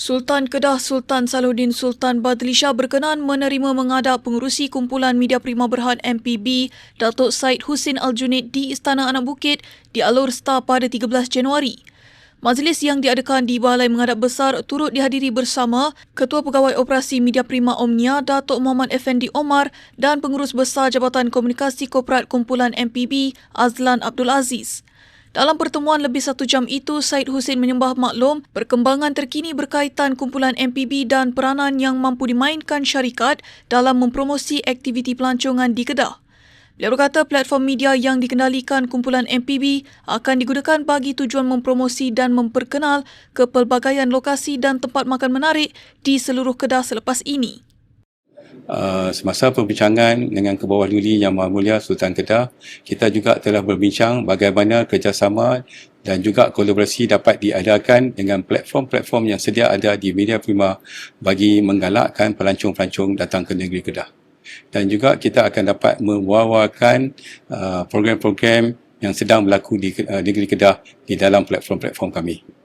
Sultan Kedah Sultan Salahuddin Sultan Badlisha berkenan menerima mengadap pengurusi kumpulan Media Prima Berhad MPB Datuk Said Husin Aljunaid di Istana Anak Bukit di Alur Star pada 13 Januari. Majlis yang diadakan di Balai Menghadap Besar turut dihadiri bersama Ketua Pegawai Operasi Media Prima Omnia Datuk Muhammad Effendi Omar dan Pengurus Besar Jabatan Komunikasi Korporat Kumpulan MPB Azlan Abdul Aziz. Dalam pertemuan lebih satu jam itu, Said Hussein menyembah maklum perkembangan terkini berkaitan kumpulan MPB dan peranan yang mampu dimainkan syarikat dalam mempromosi aktiviti pelancongan di Kedah. Beliau berkata platform media yang dikendalikan kumpulan MPB akan digunakan bagi tujuan mempromosi dan memperkenal kepelbagaian lokasi dan tempat makan menarik di seluruh Kedah selepas ini. Uh, semasa perbincangan dengan ke bawah duli Yang Maha Mulia Sultan Kedah, kita juga telah berbincang bagaimana kerjasama dan juga kolaborasi dapat diadakan dengan platform-platform yang sedia ada di media prima bagi menggalakkan pelancong-pelancong datang ke negeri Kedah. Dan juga kita akan dapat mewawarkan uh, program-program yang sedang berlaku di uh, negeri Kedah di dalam platform-platform kami.